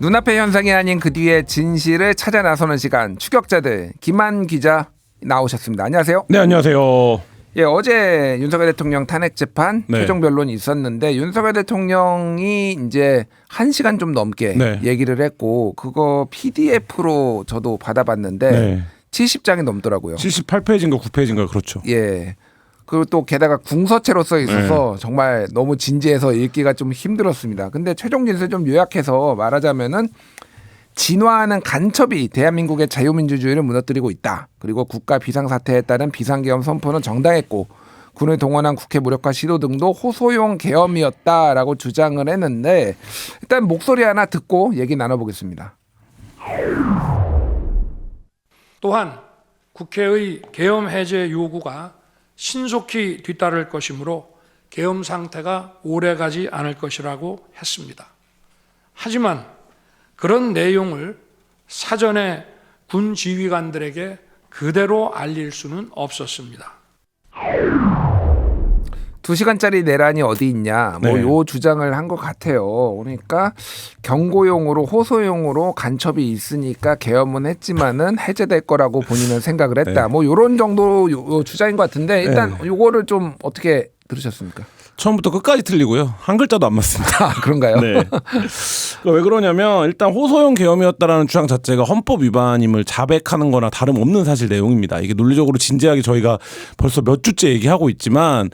눈앞의 현상이 아닌 그 뒤의 진실을 찾아 나서는 시간 추격자들 김한 기자 나오셨습니다. 안녕하세요. 네 안녕하세요. 예, 어제 윤석열 대통령 탄핵 재판 네. 최종 변론이 있었는데 윤석열 대통령이 이제 한 시간 좀 넘게 네. 얘기를 했고 그거 PDF로 저도 받아봤는데 네. 70장이 넘더라고요. 78페이지인가 9페이지인가 그렇죠. 예. 그리고 또 게다가 궁서체로 써 네. 있어서 정말 너무 진지해서 읽기가 좀 힘들었습니다. 근데 최종 진술 좀 요약해서 말하자면은 진화하는 간첩이 대한민국의 자유민주주의를 무너뜨리고 있다. 그리고 국가 비상사태에 따른 비상계엄 선포는 정당했고 군을 동원한 국회 무력화 시도 등도 호소용 계엄이었다라고 주장을 했는데 일단 목소리 하나 듣고 얘기 나눠보겠습니다. 또한 국회의 계엄 해제 요구가 신속히 뒤따를 것이므로 계엄 상태가 오래가지 않을 것이라고 했습니다. 하지만 그런 내용을 사전에 군 지휘관들에게 그대로 알릴 수는 없었습니다. 두 시간짜리 내란이 어디 있냐 뭐 네. 요 주장을 한 것 같아요. 그러니까 경고용으로 호소용으로 간첩이 있으니까 계엄은 했지만은 해제될 거라고 본인은 생각을 했다. 네. 뭐 요런 정도 요, 요 주장인 것 같은데 일단 요거를 좀 어떻게 들으셨습니까? 처음부터 끝까지 틀리고요. 한 글자도 안 맞습니다. 아 그런가요? 네. 그러니까 왜 그러냐면 일단 호소용 계엄이었다라는 주장 자체가 헌법 위반임을 자백하는 거나 다름없는 사실 내용입니다. 이게 논리적으로 진지하게 저희가 벌써 몇 주째 얘기하고 있지만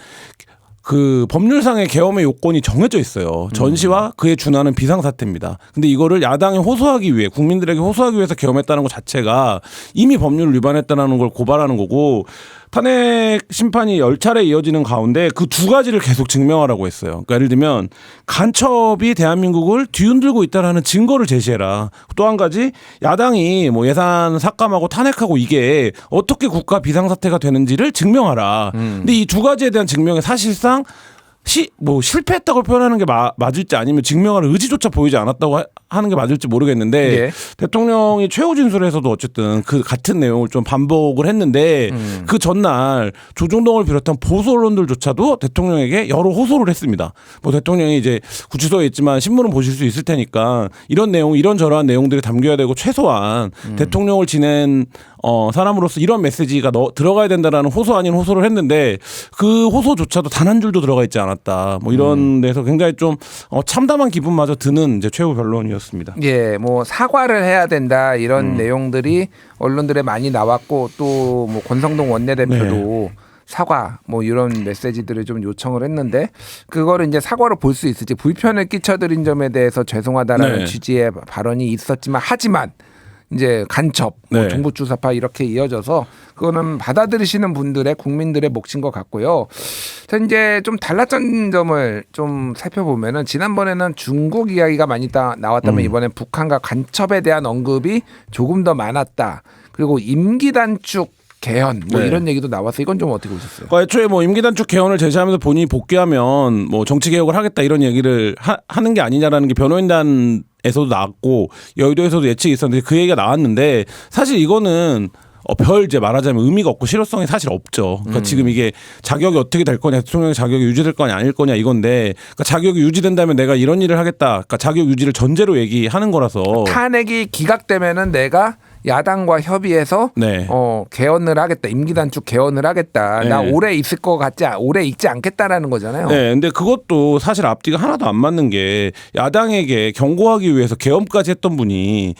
그 법률상의 계엄의 요건이 정해져 있어요. 전시와 그에 준하는 비상사태입니다. 근데 이거를 야당이 호소하기 위해 국민들에게 호소하기 위해서 계엄했다는 것 자체가 이미 법률을 위반했다는 걸 고발하는 거고 탄핵 심판이 열 차례 이어지는 가운데 그 두 가지를 계속 증명하라고 했어요. 그러니까 예를 들면 간첩이 대한민국을 뒤흔들고 있다라는 증거를 제시해라. 또 한 가지 야당이 뭐 예산 삭감하고 탄핵하고 이게 어떻게 국가 비상사태가 되는지를 증명하라. 근데 이 두 가지에 대한 증명이 사실상 시, 뭐 실패했다고 표현하는 게 마- 맞을지 아니면 증명할 의지조차 보이지 않았다고 하, 하는 게 맞을지 모르겠는데 예. 대통령이 최후 진술에서도 어쨌든 그 같은 내용을 좀 반복을 했는데 그 전날 조중동을 비롯한 보수 언론들조차도 대통령에게 여러 호소를 했습니다. 뭐 대통령이 이제 구치소에 있지만 신문은 보실 수 있을 테니까 이런 내용 이런 저러한 내용들이 담겨야 되고 최소한 대통령을 지낸 어 사람으로서 이런 메시지가 넣, 들어가야 된다라는 호소 아닌 호소를 했는데 그 호소조차도 단 한 줄도 들어가 있지 않았다. 뭐 이런 데서 굉장히 좀 어, 참담한 기분마저 드는 이제 최후 변론이었습니다. 예, 뭐 사과를 해야 된다 이런 음. 내용들이 언론들에 많이 나왔고 또 뭐 권성동 원내대표도 네. 사과 뭐 이런 메시지들을 좀 요청을 했는데 그거를 이제 사과로 볼 수 있을지 불편을 끼쳐드린 점에 대해서 죄송하다라는 네. 취지의 발언이 있었지만 하지만 이제 간첩, 뭐 네. 중부 주사파 이렇게 이어져서 그거는 받아들이시는 분들의 국민들의 몫인 것 같고요. 자 이제 좀 달랐던 점을 좀 살펴보면은 지난번에는 중국 이야기가 많이 다 나왔다면 음. 이번엔 북한과 간첩에 대한 언급이 조금 더 많았다. 그리고 임기 단축 개헌 뭐 네. 이런 얘기도 나와서 이건 좀 어떻게 보셨어요? 그러니까 애초에 뭐 임기단축 개헌을 제시하면서 본인이 복귀하면 뭐 정치 개혁을 하겠다 이런 얘기를 하, 하는 게 아니냐라는 게 변호인단 에서도 나왔고 여의도에서도 예측이 있었는데 그 얘기가 나왔는데 사실 이거는 어, 별 이제 말하자면 의미가 없고 실효성이 사실 없죠. 그러니까 지금 이게 자격이 어떻게 될 거냐, 대통령의 자격이 유지될 거냐 아닐 거냐 이건데 그러니까 자격이 유지된다면 내가 이런 일을 하겠다. 그러니까 자격 유지를 전제로 얘기하는 거라서 탄핵이 기각되면은 내가 야당과 협의해서 네. 어 개헌을 하겠다 임기 단축 개헌을 하겠다 나 네. 오래 있을 것 같지 않- 오래 있지 않겠다라는 거잖아요. 네, 근데 그것도 사실 앞뒤가 하나도 안 맞는 게 야당에게 경고하기 위해서 개헌까지 했던 분이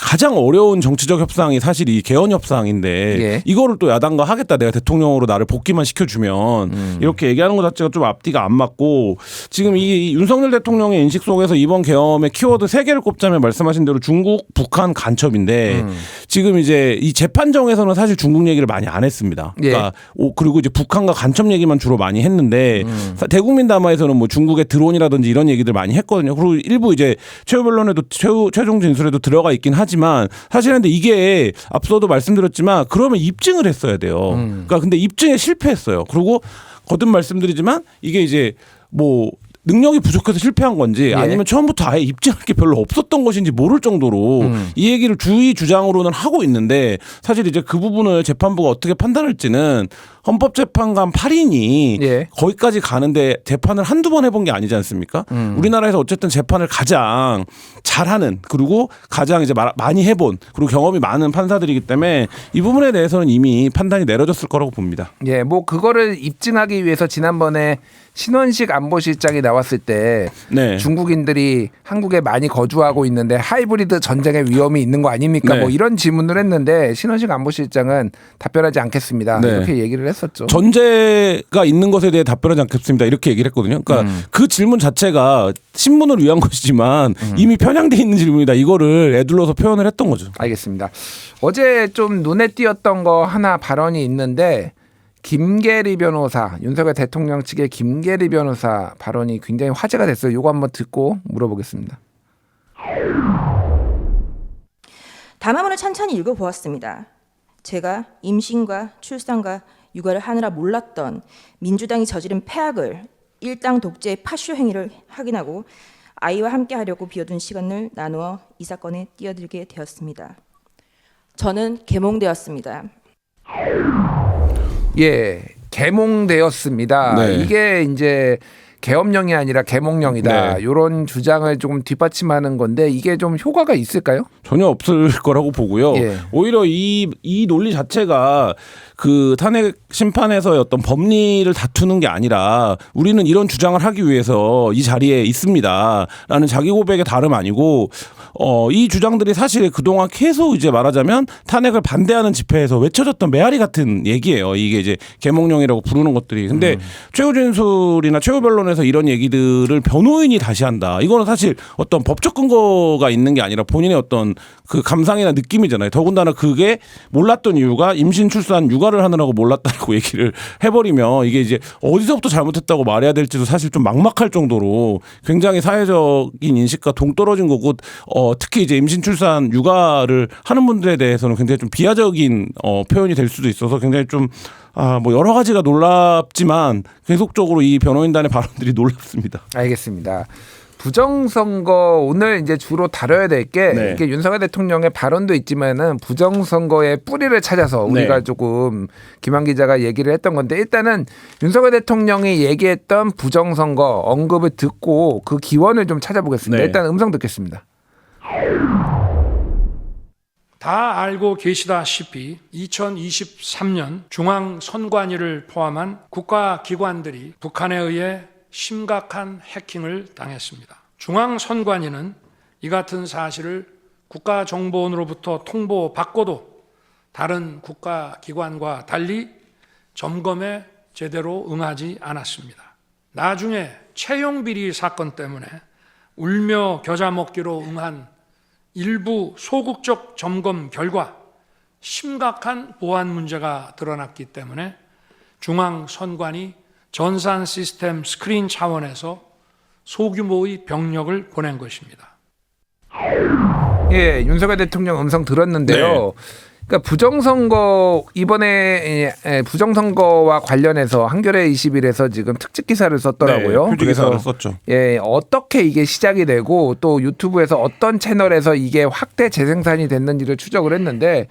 가장 어려운 정치적 협상이 사실 이 개헌 협상인데 예. 이거를 또 야당과 하겠다 내가 대통령으로 나를 복귀만 시켜주면 이렇게 얘기하는 것 자체가 좀 앞뒤가 안 맞고 지금 이 윤석열 대통령의 인식 속에서 이번 개헌의 키워드 세 개를 꼽자면 말씀하신 대로 중국, 북한 간첩인데 지금 이제 이 재판정에서는 사실 중국 얘기를 많이 안 했습니다. 예. 그러니까 오, 그리고 이제 북한과 간첩 얘기만 주로 많이 했는데 사- 대국민 담화에서는 뭐 중국의 드론이라든지 이런 얘기들 많이 했거든요. 그리고 일부 이제 최후 변론에도 최후 최종 진술에도 들어가 있긴 하지만 사실은 근데 이게 앞서도 말씀드렸지만 그러면 입증을 했어야 돼요. 그러니까 근데 입증에 실패했어요. 그리고 거듭 말씀드리지만 이게 이제 뭐 능력이 부족해서 실패한 건지 예. 아니면 처음부터 아예 입증할 게 별로 없었던 것인지 모를 정도로 음. 이 얘기를 주의 주장으로는 하고 있는데 사실 이제 그 부분을 재판부가 어떻게 판단할지는 헌법재판관 8인이 예. 거기까지 가는데 재판을 한두 번 해본 게 아니지 않습니까? 음. 우리나라에서 어쨌든 재판을 가장 잘하는 그리고 가장 이제 마- 많이 해본 그리고 경험이 많은 판사들이기 때문에 이 부분에 대해서는 이미 판단이 내려졌을 거라고 봅니다. 예, 뭐 그거를 입증하기 위해서 지난번에 신원식 안보실장이 나왔을 때 네. 중국인들이 한국에 많이 거주하고 있는데 하이브리드 전쟁의 위험이 있는 거 아닙니까? 네. 뭐 이런 질문을 했는데 신원식 안보실장은 답변하지 않겠습니다. 네. 이렇게 얘기를 했었죠. 전제가 있는 것에 대해 답변하지 않겠습니다. 이렇게 얘기를 했거든요. 그러니까 음. 그 질문 자체가 신문을 위한 것이지만 이미 편향돼 있는 질문이다. 이거를 애둘러서 표현을 했던 거죠. 알겠습니다. 어제 좀 눈에 띄었던 거 하나 발언이 있는데 김계리 변호사 윤석열 대통령 측의 김계리 변호사 발언이 굉장히 화제가 됐어요. 이거 한번 듣고 물어보겠습니다. 담화문을 찬찬히 읽어보았습니다. 제가 임신과 출산과 육아를 하느라 몰랐던 민주당이 저지른 폐악을 일당 독재의 파쇼 행위를 확인하고 아이와 함께 하려고 비워둔 시간을 나누어 이 사건에 뛰어들게 되었습니다. 저는 개몽되었습니다. 예, 개몽되었습니다. 네. 이게 이제 계엄령이 아니라 개몽령이다. 네. 이런 주장을 조금 뒷받침하는 건데 이게 좀 효과가 있을까요? 전혀 없을 거라고 보고요. 예. 오히려 이, 이 논리 자체가 그 탄핵 심판에서의 어떤 법리를 다투는 게 아니라 우리는 이런 주장을 하기 위해서 이 자리에 있습니다. 라는 자기 고백의 다름 아니고 어, 이 주장들이 사실 그동안 계속 이제 말하자면 탄핵을 반대하는 집회에서 외쳐졌던 메아리 같은 얘기예요. 이게 이제 개몽령이라고 부르는 것들이. 근데 최후 진술이나 최후 변론에 서 이런 얘기들을 변호인이 다시 한다. 이거는 사실 어떤 법적 근거가 있는 게 아니라 본인의 어떤 그 감상이나 느낌이잖아요. 더군다나 그게 몰랐던 이유가 임신 출산 육아를 하느라고 몰랐다고 얘기를 해버리면 이게 이제 어디서부터 잘못했다고 말해야 될지도 사실 좀 막막할 정도로 굉장히 사회적인 인식과 동떨어진 거고 어 특히 이제 임신 출산 육아를 하는 분들에 대해서는 굉장히 좀 비하적인 어 표현이 될 수도 있어서 굉장히 좀 아, 뭐 여러 가지가 놀랍지만 계속적으로 이 변호인단의 발언들이 놀랍습니다. 알겠습니다. 부정선거 오늘 이제 주로 다뤄야 될게 네. 이게 윤석열 대통령의 발언도 있지만은 부정선거의 뿌리를 찾아서 우리가 네. 조금 김한 기자가 얘기를 했던 건데 일단은 윤석열 대통령이 얘기했던 부정선거 언급을 듣고 그 기원을 좀 찾아보겠습니다. 네. 일단 음성 듣겠습니다. 다 알고 계시다시피 2023년 중앙선관위를 포함한 국가기관들이 북한에 의해 심각한 해킹을 당했습니다. 중앙선관위는 이 같은 사실을 국가정보원으로부터 통보받고도 다른 국가기관과 달리 점검에 제대로 응하지 않았습니다. 나중에 채용비리 사건 때문에 울며 겨자 먹기로 응한 일부 소극적 점검 결과 심각한 보안 문제가 드러났기 때문에 중앙선관위 전산 시스템 스크린 차원에서 소규모의 병력을 보낸 것입니다. 예, 윤석열 대통령 음성 들었는데요. 네. 그러니까 부정선거 이번에 예, 예, 부정선거와 관련해서 한겨레 20일에서 지금 특집 기사를 썼더라고요. 네, 기사를 썼죠. 예, 어떻게 이게 시작이 되고 또 유튜브에서 어떤 채널에서 이게 확대 재생산이 됐는지를 추적을 했는데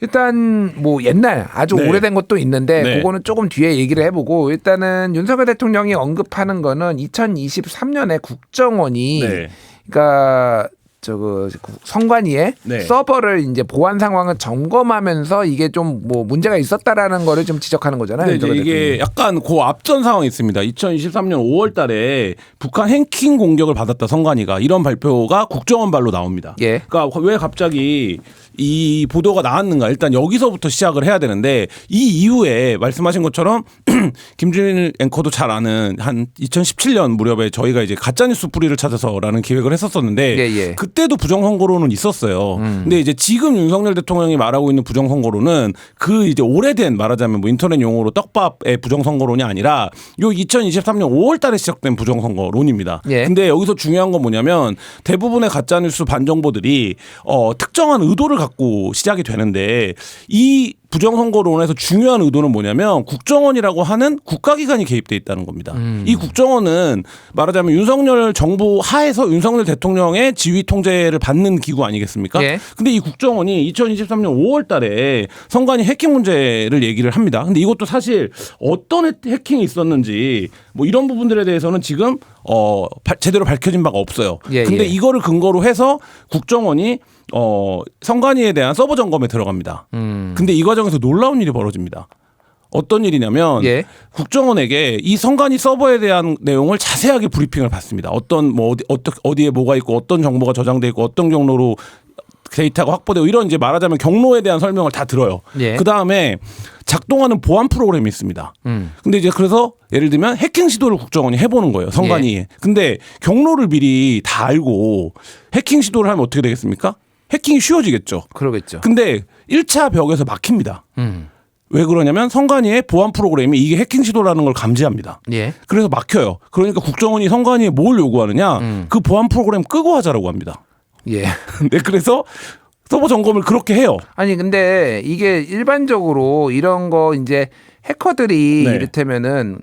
일단 뭐 옛날 아주 네. 오래된 것도 있는데 네. 그거는 조금 뒤에 얘기를 해보고 일단은 윤석열 대통령이 언급하는 거는 2023년에 국정원이 네. 그러니까 저그 선관위에 네. 서버를 이제 보안 상황을 점검하면서 이게 좀 뭐 문제가 있었다라는 거를 좀 지적하는 거잖아요. 윤석열 이게 대통령이. 약간 그 앞전 상황이 있습니다. 2023년 5월 달에 북한 해킹 공격을 받았다 선관위가 이런 발표가 국정원 발로 나옵니다. 예. 그러니까 왜 갑자기 이 보도가 나왔는가 일단 여기서부터 시작을 해야 되는데 이 이후에 말씀하신 것처럼 김준일 앵커도 잘 아는 한 2017년 무렵에 저희가 이제 가짜뉴스 뿌리를 찾아서라는 기획을 했었었는데 예, 예. 그때도 부정선거로는 있었어요. 근데 이제 지금 윤석열 대통령이 말하고 있는 부정선거로는 그 이제 오래된 말하자면 뭐 인터넷 용어로 떡밥의 부정선거론이 아니라 요 2023년 5월 달에 시작된 부정선거론입니다. 예. 근데 여기서 중요한 건 뭐냐면 대부분의 가짜뉴스 반정보들이 어, 특정한 의도를 갖고 시작이 되는데 이 부정선거론에서 중요한 의도는 뭐냐면 국정원이라고 하는 국가기관이 개입돼 있다는 겁니다. 이 국정원은 말하자면 윤석열 정부 하에서 윤석열 대통령의 지휘 통제를 받는 기구 아니겠습니까? 예. 근데 이 국정원이 2023년 5월 달에 선관위 해킹 문제를 얘기를 합니다. 근데 이것도 사실 어떤 해- 해킹이 있었는지 뭐 이런 부분들에 대해서는 지금 어 바- 제대로 밝혀진 바가 없어요. 예, 근데 예. 이거를 근거로 해서 국정원이 어 선관위에 대한 서버 점검에 들어갑니다. 음. 근데 이 과정 에서 놀라운 일이 벌어집니다. 어떤 일이냐면 예. 국정원에게 이 선관위 서버에 대한 내용을 자세하게 브리핑을 받습니다. 어떤 뭐 어디 어떠, 어디에 뭐가 있고 어떤 정보가 저장돼 있고 어떤 경로로 데이터가 확보되고 이런 이제 말하자면 경로에 대한 설명을 다 들어요. 예. 그 다음에 작동하는 보안 프로그램이 있습니다. 음. 근데 이제 그래서 예를 들면 해킹 시도를 국정원이 해보는 거예요. 선관위에. 예. 근데 경로를 미리 다 알고 해킹 시도를 하면 어떻게 되겠습니까? 해킹이 쉬워지겠죠. 그러겠죠. 근데 1차 벽에서 막힙니다. 음. 왜 그러냐면 선관위의 보안 프로그램이 이게 해킹 시도라는 걸 감지합니다. 예. 그래서 막혀요. 그러니까 국정원이 선관위에 뭘 요구하느냐? 음. 그 보안 프로그램 끄고 하자라고 합니다. 예. 네, 그래서 서버 점검을 그렇게 해요. 아니 근데 이게 일반적으로 이런 거 이제 해커들이 네. 이를테면은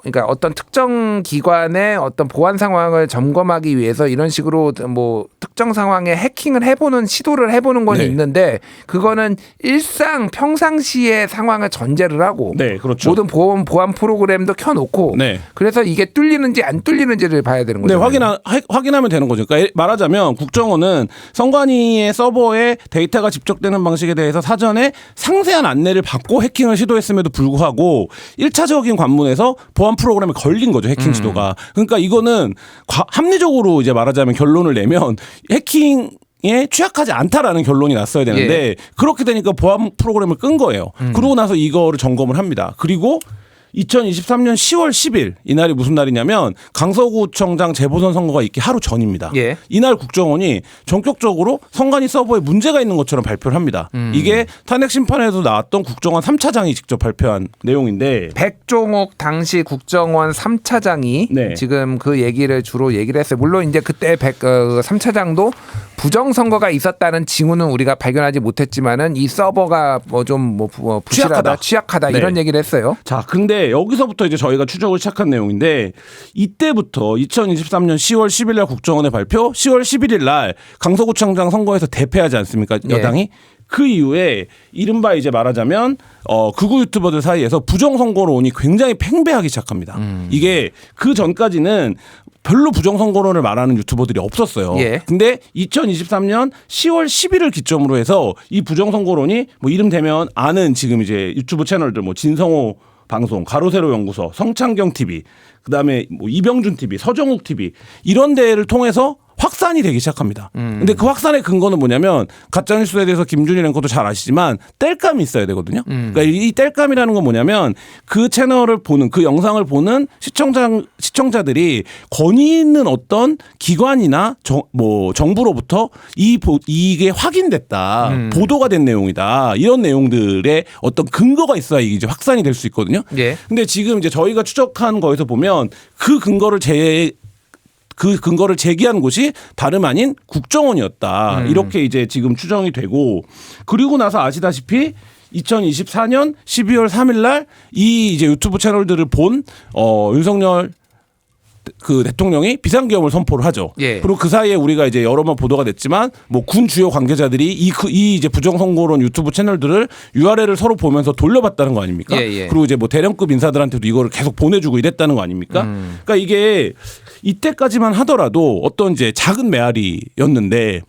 그러니까 어떤 특정 기관의 어떤 보안 상황을 점검하기 위해서 이런 식으로 뭐 특정 상황에 해킹을 해보는 시도를 해보는 건 네. 있는데 그거는 일상 평상시의 상황을 전제를 하고 네, 그렇죠. 모든 보안 보안 프로그램도 켜놓고 네. 그래서 이게 뚫리는지 안 뚫리는지를 봐야 되는 네, 거죠. 확인하, 하- 확인하면 되는 거죠. 그러니까 말하자면 국정원은 선관위의 서버에 데이터가 집적되는 방식에 대해서 사전에 상세한 안내를 받고 해킹을 시도했음에도 불구하고 1차적인 관문에서 보안 프로그램에 걸린 거죠. 해킹 시도가. 그러니까 이거는 과- 합리적으로 이제 말하자면 결론을 내면 해킹 에 취약하지 않다라는 결론이 났어야 되는데 그렇게 되니까 보안 프로그램을 끈 거예요. 그러고 나서 이거를 점검을 합니다. 그리고 2023년 10월 10일 이날이 무슨 날이냐면 강서구청장 재보선 선거가 있기 하루 전입니다. 예. 이날 국정원이 전격적으로 선관위 서버에 문제가 있는 것처럼 발표를 합니다. 음. 이게 탄핵 심판에도 나왔던 국정원 3차장이 직접 발표한 내용인데 백종옥 당시 국정원 3차장이 네. 지금 그 얘기를 주로 얘기를 했어요. 물론 이제 그때 백 어, 3차장도 부정 선거가 있었다는 징후는 우리가 발견하지 못했지만은 이 서버가 뭐 좀뭐 뭐 부실하다, 취약하다. 취약하다 네. 이런 얘기를 했어요. 자, 근데 여기서부터 이제 저희가 추적을 시작한 내용인데 이때부터 2023년 10월 10일 날 국정원의 발표, 10월 11일 날 강서구청장 선거에서 대패하지 않습니까? 예. 여당이. 그 이후에 이른바 이제 말하자면 어 극우 유튜버들 사이에서 부정 선거론이 굉장히 팽배하기 시작합니다. 음. 이게 그 전까지는 별로 부정 선거론을 말하는 유튜버들이 없었어요. 예. 근데 2023년 10월 10일을 기점으로 해서 이 부정 선거론이 뭐 이름 되면 아는 지금 이제 유튜브 채널들 뭐 진성호 방송, 가로세로 연구소, 성창경 TV, 그다음에 뭐 이병준 TV, 서정욱 TV 이런 데를 통해서 확산이 되기 시작합니다. 근데 그 확산의 근거는 뭐냐면 가짜 뉴스에 대해서 김준일 앵커도 잘 아시지만 뗄감이 있어야 되거든요. 그러니까 이 뗄감이라는 건 뭐냐면 그 채널을 보는 그 영상을 보는 시청자 시청자들이 권위 있는 어떤 기관이나 정, 뭐 정부로부터 이 보, 이게 확인됐다 보도가 된 내용이다 이런 내용들의 어떤 근거가 있어야 이게 이제 확산이 될 수 있거든요. 예. 근데 지금 이제 저희가 추적한 거에서 보면 그 근거를 제 그 근거를 제기한 곳이 다름 아닌 국정원이었다. 이렇게 이제 지금 추정이 되고 그리고 나서 아시다시피 2024년 12월 3일 날 이 이제 유튜브 채널들을 본 어, 윤석열 그 대통령이 비상계엄을 선포를 하죠. 예. 그리고 그 사이에 우리가 이제 여러 번 보도가 됐지만 뭐 군 주요 관계자들이 이, 그, 이 이제 부정선거론 유튜브 채널들을 URL을 서로 보면서 돌려봤다는 거 아닙니까? 예, 예. 그리고 이제 뭐 대령급 인사들한테도 이거를 계속 보내주고 이랬다는 거 아닙니까? 음. 그러니까 이게 이때까지만 하더라도 어떤 이제 작은 메아리였는데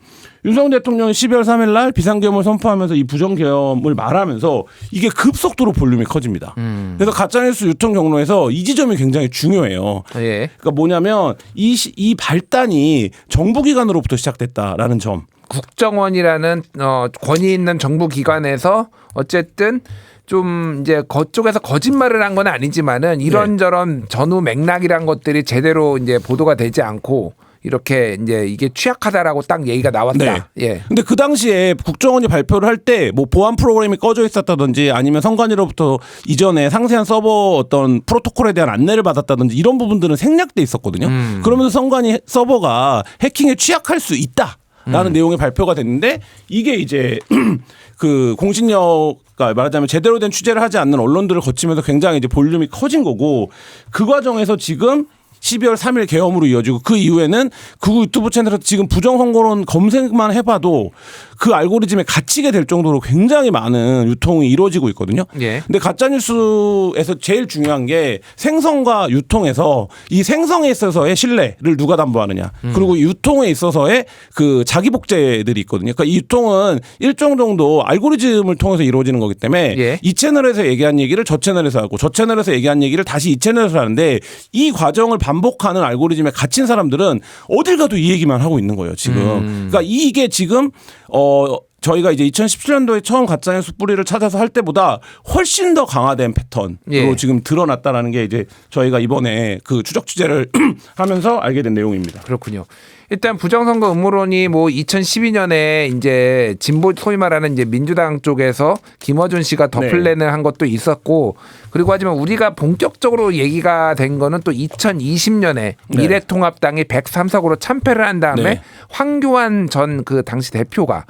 윤석열 대통령이 12월 3일 날 비상계엄을 선포하면서 이 부정계엄을 말하면서 이게 급속도로 볼륨이 커집니다. 음. 그래서 가짜뉴스 유통 경로에서 이 지점이 굉장히 중요해요. 예. 그러니까 뭐냐면 이, 시- 이 발단이 정부기관으로부터 시작됐다라는 점. 국정원이라는 어, 권위 있는 정부 기관에서 어쨌든 좀 이제 그쪽에서 거짓말을 한 건 아니지만은 네. 이런저런 전후 맥락이란 것들이 제대로 이제 보도가 되지 않고 이렇게 이제 이게 취약하다라고 딱 얘기가 나왔다. 예. 근데 그 당시에 국정원이 발표를 할 때 뭐 보안 프로그램이 꺼져 있었다든지 아니면 선관위로부터 이전에 상세한 서버 어떤 프로토콜에 대한 안내를 받았다든지 이런 부분들은 생략돼 있었거든요. 음. 그러면서 선관위 서버가 해킹에 취약할 수 있다. 라는 내용이 발표가 됐는데 이게 이제 그 공신력 그러니까 말하자면 제대로 된 취재를 하지 않는 언론들을 거치면서 굉장히 이제 볼륨이 커진 거고 그 과정에서 지금 12월 3일 개엄으로 이어지고 그 이후에는 그 유튜브 채널에서 지금 부정 선거론 검색만 해봐도 그 알고리즘에 갇히게 될 정도로 굉장히 많은 유통이 이루어지고 있거든요. 예. 근데 가짜 뉴스에서 제일 중요한 게 생성과 유통에서 이 생성에 있어서의 신뢰를 누가 담보하느냐. 그리고 유통에 있어서의 그 자기 복제들이 있거든요. 그러니까 이 유통은 일정 정도 알고리즘을 통해서 이루어지는 거기 때문에 예. 이 채널에서 얘기한 얘기를 저 채널에서 하고 저 채널에서 얘기한 얘기를 다시 이 채널에서 하는데 이 과정을 반 복하는 알고리즘에 갇힌 사람들은 어딜 가도 이 얘기만 하고 있는 거예요, 지금. 음. 그러니까 이게 지금 어 저희가 이제 2017년도에 처음 가짜뉴스 뿌리를 찾아서 할 때보다 훨씬 더 강화된 패턴으로 예. 지금 드러났다라는 게 이제 저희가 이번에 그 추적 취재를 하면서 알게 된 내용입니다. 그렇군요. 일단 부정선거 음모론이 뭐 2012년에 이제 진보 소위 말하는 이제 민주당 쪽에서 김어준 씨가 더 네. 플랜을 한 것도 있었고 그리고 하지만 우리가 본격적으로 얘기가 된 거는 또 2020년에 미래통합당이 103석으로 참패를 한 다음에 네. 황교안 전 그 당시 대표가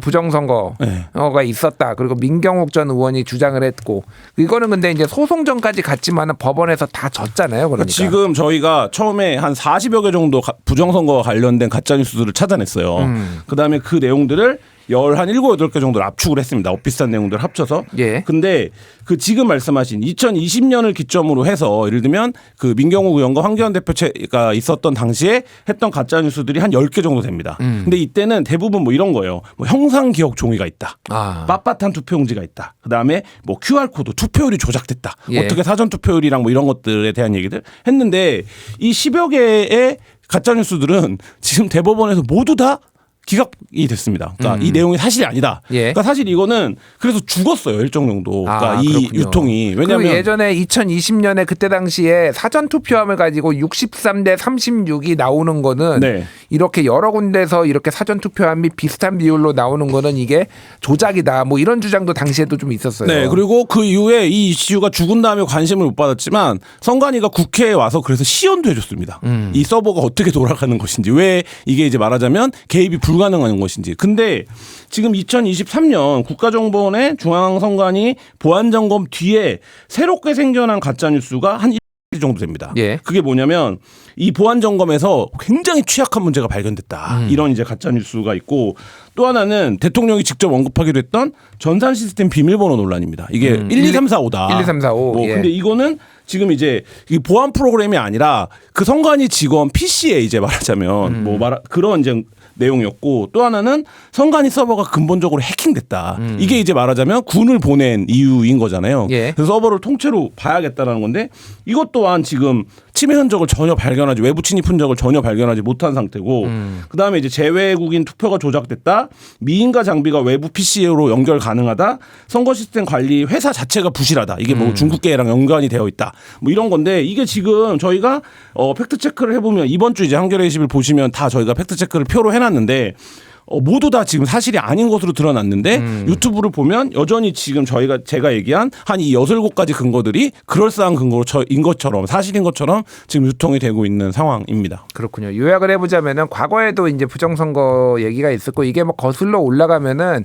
부정선거가 네. 있었다. 그리고 민경욱 전 의원이 주장을 했고 이거는 근데 이제 소송전까지 갔지만 법원에서 다 졌잖아요. 그러니까. 그러니까 지금 저희가 처음에 한 40여 개 정도 가- 부정선거와 관련된 가짜 뉴스들을 찾아냈어요. 음. 그다음에 그 내용들을 열한 일곱 여덟 개 정도를 압축을 했습니다. 엇비슷한 내용들을 합쳐서. 예. 근데 그 지금 말씀하신 2020년을 기점으로 해서 예를 들면 그 민경욱 의원과 황교안 대표가 있었던 당시에 했던 가짜 뉴스들이 한 10개 정도 됩니다. 음. 근데 이때는 대부분 뭐 이런 거예요. 뭐 형상 기억 종이가 있다. 아. 빳빳한 투표용지가 있다. 그다음에 뭐 QR 코드 투표율이 조작됐다. 예. 어떻게 사전 투표율이랑 뭐 이런 것들에 대한 얘기들 했는데 이 10여 개의 가짜 뉴스들은 지금 대법원에서 모두 다 기각이 됐습니다. 그러니까 이 내용이 사실이 아니다. 음. 예. 그러니까 사실 이거는 그래서 죽었어요 일정 정도. 그러니까 아, 이 그렇군요. 유통이 왜냐하면 예전에 2020년에 그때 당시에 사전 투표함을 가지고 63대 36이 나오는 거는 네. 이렇게 여러 군데서 이렇게 사전 투표함이 비슷한 비율로 나오는 거는 이게 조작이다. 뭐 이런 주장도 당시에도 좀 있었어요. 네, 그리고 그 이후에 이 이슈가 죽은 다음에 관심을 못 받았지만 성관이가 국회에 와서 그래서 시연도 해줬습니다. 음. 이 서버가 어떻게 돌아가는 것인지, 왜 이게 이제 말하자면 개입이 불가능한 것인지. 근데 지금 2023년 국가정보원의 중앙선관위 보안점검 뒤에 새롭게 생겨난 가짜뉴스가 한1 정도 됩니다. 예. 그게 뭐냐면 이 보안 점검에서 굉장히 취약한 문제가 발견됐다. 음. 이런 이제 가짜 뉴스가 있고 또 하나는 대통령이 직접 언급하기도 했던 전산 시스템 비밀번호 논란입니다. 이게 음. 1, 2, 3, 4, 5다. 1, 2, 3, 4, 5. 뭐 예. 근데 이거는 지금 이제 이 보안 프로그램이 아니라 그 선관위 직원 PC에 이제 말하자면 음. 뭐말 그런 이제 내용이었고 또 하나는 선관위 서버가 근본적으로 해킹됐다. 이게 이제 말하자면 군을 보낸 이유인 거잖아요. 음. 예. 그래서 서버를 통째로 봐야겠다라는 건데 이것 또한 지금 침해 흔적을 전혀 발견하지 외부 침입 흔적을 전혀 발견하지 못한 상태고 음. 그다음에 이제 제외국인 투표가 조작됐다 미인가 장비가 외부 PC로 연결 가능하다 선거 시스템 관리 회사 자체가 부실하다 이게 음. 뭐 중국계랑 연관이 되어 있다 뭐 이런 건데 이게 지금 저희가 어 팩트 체크를 해보면 이번 주 이제 한겨레 20일 보시면 다 저희가 팩트 체크를 표로 해놨는데 어, 모두 다 지금 사실이 아닌 것으로 드러났는데 음. 유튜브를 보면 여전히 지금 저희가 제가 얘기한 한 이 여덟 곳까지 근거들이 그럴싸한 근거로 저인 것처럼 사실인 것처럼 지금 유통이 되고 있는 상황입니다. 그렇군요. 요약을 해보자면은 과거에도 이제 부정선거 얘기가 있었고 이게 뭐 거슬러 올라가면은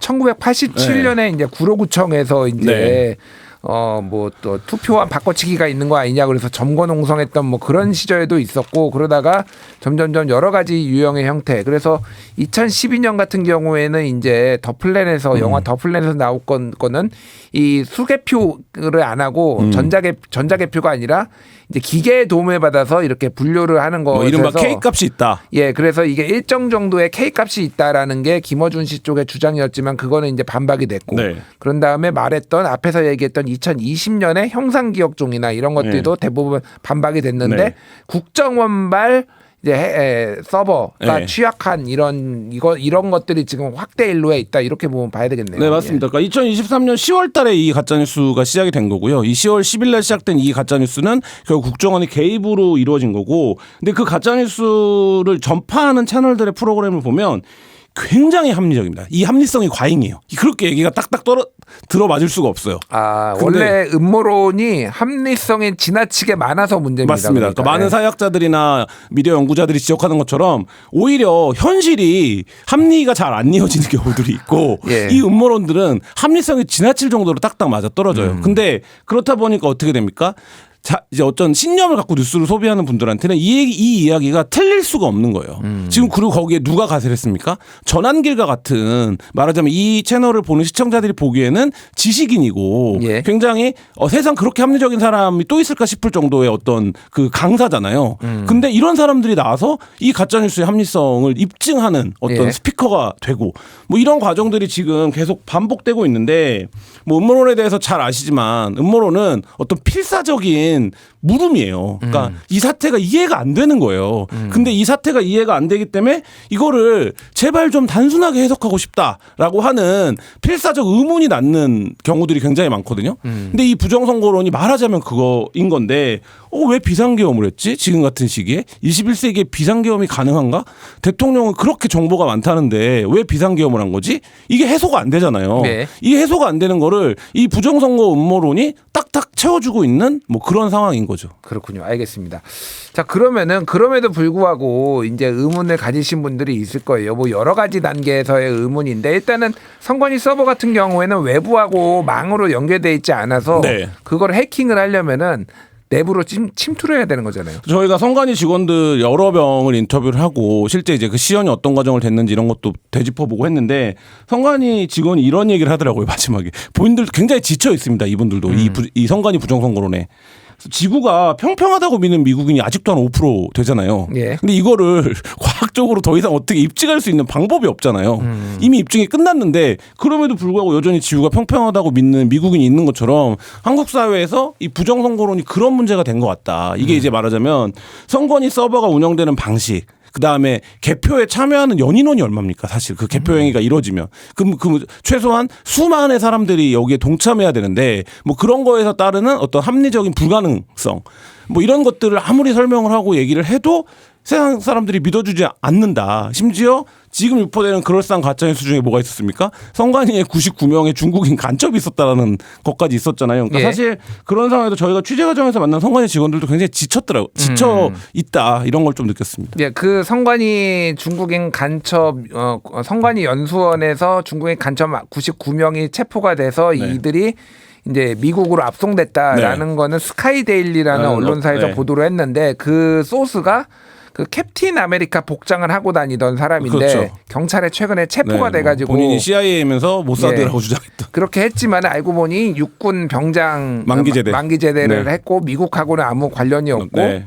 1987년에 이제 구로구청에서 이제 네. 어뭐 또 투표와 바꿔치기가 있는 거 아니냐 그래서 점거 농성했던 뭐 그런 시절에도 있었고 그러다가 점점점 여러 가지 유형의 형태 그래서 2012년 같은 경우에는 이제 더 플랜에서 영화 더 플랜에서 나올 건 거는 이 수개표를 안 하고 전자개 전자개표가 아니라 이제 기계의 도움을 받아서 이렇게 분류를 하는 거 뭐 이른바 K 값이 있다. 예, 그래서 이게 일정 정도의 K 값이 있다라는 게 김어준 씨 쪽의 주장이었지만 그거는 이제 반박이 됐고 네. 그런 다음에 말했던 앞에서 얘기했던 2020년에 형상 기억종이나 이런 것들도 대부분 반박이 됐는데 네. 국정원발 이제 해- 에, 서버가 네. 취약한 이런 이거 이런 것들이 지금 확대 일로에 있다 이렇게 보면 봐야 되겠네요. 네 맞습니다. 그러니까 2023년 10월달에 이 가짜 뉴스가 시작이 된 거고요. 이 10월 10일날 시작된 이 가짜 뉴스는 결국 국정원의 개입으로 이루어진 거고, 근데 그 가짜 뉴스를 전파하는 채널들의 프로그램을 보면. 굉장히 합리적입니다. 이 합리성이 과잉이에요. 그렇게 얘기가 딱딱 떨어 들어 맞을 수가 없어요. 아 원래 음모론이 합리성이 지나치게 많아서 문제입니다. 맞습니다. 그러니까 그러니까. 많은 예. 사회학자들이나 미디어 연구자들이 지적하는 것처럼 오히려 현실이 합리가 잘 안 이어지는 경우들이 있고 예. 이 음모론들은 합리성이 지나칠 정도로 딱딱 맞아 떨어져요. 음. 근데 그렇다 보니까 어떻게 됩니까? 자, 이제 어떤 신념을 갖고 뉴스를 소비하는 분들한테는 이, 얘기- 이 이야기가 틀릴 수가 없는 거예요. 음. 지금 그리고 거기에 누가 가세를 했습니까? 전환길과 같은 말하자면 이 채널을 보는 시청자들이 보기에는 지식인이고 예. 굉장히 어, 세상 그렇게 합리적인 사람이 또 있을까 싶을 정도의 어떤 그 강사잖아요. 음. 근데 이런 사람들이 나와서 이 가짜 뉴스의 합리성을 입증하는 어떤 예. 스피커가 되고 뭐 이런 과정들이 지금 계속 반복되고 있는데 뭐 음모론에 대해서 잘 아시지만 음모론은 어떤 필사적인 물음이에요. 그러니까 음. 이 사태가 이해가 안 되는 거예요. 근데 이 사태가 이해가 안 되기 때문에 이거를 제발 좀 단순하게 해석하고 싶다라고 하는 필사적 의문이 낳는 경우들이 굉장히 많거든요. 음. 근데 이 부정선거론이 말하자면 그거인 건데 어, 왜 비상계엄을 했지? 지금 같은 시기에 21세기에 비상계엄이 가능한가? 대통령은 그렇게 정보가 많다는데 왜 비상계엄을 한 거지? 이게 해소가 안 되잖아요. 네. 이 해소가 안 되는 거를 이 부정선거 음모론이 딱딱 채워주고 있는 뭐 그런 상황인 거죠. 그렇군요. 알겠습니다. 자 그러면은 그럼에도 불구하고 이제 의문을 가지신 분들이 있을 거예요. 뭐 여러 가지 단계에서의 의문인데 일단은 선관위 서버 같은 경우에는 외부하고 망으로 연결돼 있지 않아서 네. 그걸 해킹을 하려면은 내부로 침, 침투를 해야 되는 거잖아요. 저희가 성관이 직원들 여러 명을 인터뷰를 하고 실제 이제 그 시연이 어떤 과정을 됐는지 이런 것도 되짚어보고 했는데 성관이 직원이 이런 얘기를 하더라고요 마지막에 본인들 굉장히 지쳐 있습니다 이분들도 이, 부, 이 성관이 부정선거론에 지구가 평평하다고 믿는 미국인이 아직도 한 5% 되잖아요. 예. 근데 이거를 과학적으로 더 이상 어떻게 입증할 수 있는 방법이 없잖아요. 음. 이미 입증이 끝났는데 그럼에도 불구하고 여전히 지구가 평평하다고 믿는 미국인이 있는 것처럼 한국 사회에서 이 부정 선거론이 그런 문제가 된 것 같다. 음. 이게 이제 말하자면 선관위 서버가 운영되는 방식 그 다음에 개표에 참여하는 연인원이 얼마입니까? 사실 그 개표 행위가 이루어지면 그럼 그 최소한 수만의 사람들이 여기에 동참해야 되는데 뭐 그런 거에서 따르는 어떤 합리적인 불가능성 뭐 이런 것들을 아무리 설명을 하고 얘기를 해도 세상 사람들이 믿어주지 않는다. 심지어 지금 유포되는 그럴싸한 가짜뉴스 중에 뭐가 있었습니까? 성관위에 99명의 중국인 간첩이 있었다라는 것까지 있었잖아요. 그러니까 예. 사실 그런 상황에서 저희가 취재 과정에서 만난 성관위 직원들도 굉장히 지쳤더라고, 지쳐 있다 이런 걸 좀 느꼈습니다. 예, 그 성관이 중국인 간첩 어, 성관이 연수원에서 중국인 간첩 99명이 체포가 돼서 네. 이들이 이제 미국으로 압송됐다라는 거는 스카이데일리라는 아, 언론사에서 네. 보도를 했는데 그 소스가 그 캡틴 아메리카 복장을 하고 다니던 사람인데 그렇죠. 경찰에 최근에 체포가 네, 돼가지고 뭐 본인이 CIA면서 모사드라고 예. 주장했던. 그렇게 했지만 알고 보니 육군 병장 만기 제대. 만기제대를 네. 했고 미국하고는 아무 관련이 없고 네. 예,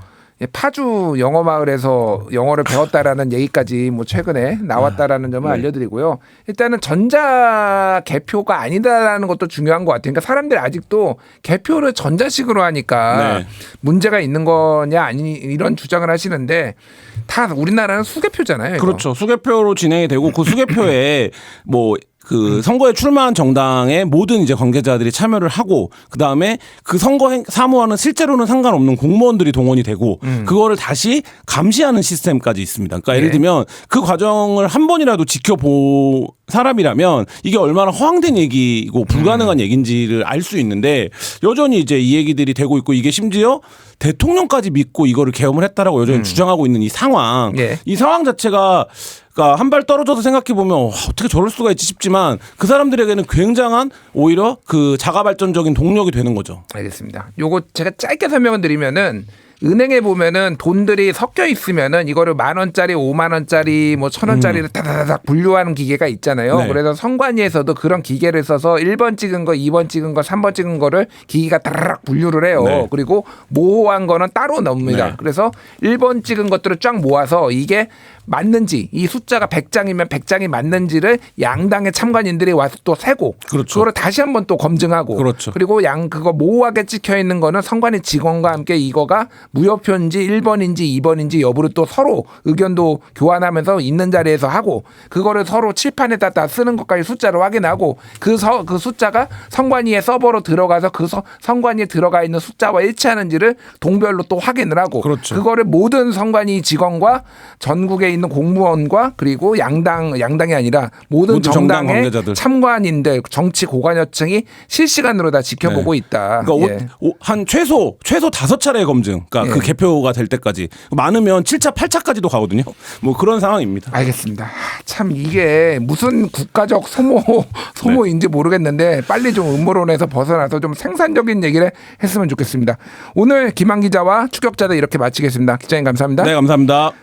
파주 영어 마을에서 영어를 배웠다라는 얘기까지 뭐 최근에 나왔다라는 점을 네. 알려드리고요. 일단은 전자 개표가 아니다라는 것도 중요한 것 같아요. 그러니까 사람들이 아직도 개표를 전자식으로 하니까 네. 문제가 있는 거냐 아니 이런 주장을 하시는데 다 우리나라는 수개표잖아요. 이거. 그렇죠. 수개표로 진행이 되고 그 수개표에 뭐 그 선거에 출마한 정당의 모든 이제 관계자들이 참여를 하고 그 다음에 그 선거 행, 사무와는 실제로는 상관없는 공무원들이 동원이 되고 그거를 다시 감시하는 시스템까지 있습니다. 그러니까 예를 예. 들면 그 과정을 한 번이라도 지켜보 사람이라면 이게 얼마나 허황된 얘기고 불가능한 얘기인지를 알 수 있는데 여전히 이제 이 얘기들이 되고 있고 이게 심지어 대통령까지 믿고 이거를 개엄을 했다라고 여전히 주장하고 있는 이 상황 예. 이 상황 자체가 그러니까 한 발 떨어져서 생각해 보면 어떻게 저럴 수가 있지 싶지만 그 사람들에게는 굉장한 오히려 그 자가 발전적인 동력이 되는 거죠. 알겠습니다. 요거 제가 짧게 설명을 드리면은 은행에 보면은 돈들이 섞여 있으면은 이거를 만 원짜리, 오만 원짜리, 뭐 천 원짜리를 다다다닥 분류하는 기계가 있잖아요. 음. 네. 그래서 선관위에서도 그런 기계를 써서 1번 찍은 거, 2번 찍은 거, 3번 찍은 거를 기계가 다다닥 분류를 해요. 네. 그리고 모호한 거는 따로 넣습니다. 네. 그래서 1번 찍은 것들을 쫙 모아서 이게 맞는지 이 숫자가 100장이면 100장이 맞는지를 양당의 참관인들이 와서 또 세고 그렇죠. 그거를 다시 한번 또 검증하고 그렇죠. 그리고 양 그거 모호하게 찍혀 있는 거는 선관위 직원과 함께 이거가 무효표인지 1번인지 2번인지 여부를 또 서로 의견도 교환하면서 있는 자리에서 하고 그거를 서로 칠판에다 다 쓰는 것까지 숫자로 확인하고 그, 서, 그 숫자가 선관위의 서버로 들어가서 그 서, 선관위에 들어가 있는 숫자와 일치하는지를 동별로 또 확인을 하고 그렇죠. 그거를 모든 선관위 직원과 전국에 있는 공무원과 그리고 양당 양당이 아니라 모든 정당 관계자들. 참관인들 정치 고관여층이 실시간으로 다 지켜보고 있다. 그러니까 예. 오- 오- 한 최소 최소 다섯 차례 검증. 그러니까 그 예. 개표가 될 때까지 많으면 7차 8차까지도 가거든요. 뭐 그런 상황입니다. 알겠습니다. 하, 참 이게 무슨 국가적 소모 소모인지 모르겠는데 빨리 좀 음모론에서 벗어나서 좀 생산적인 얘기를 했으면 좋겠습니다. 오늘 김한 기자와 추격자들 이렇게 마치겠습니다. 기자님 감사합니다. 네, 감사합니다.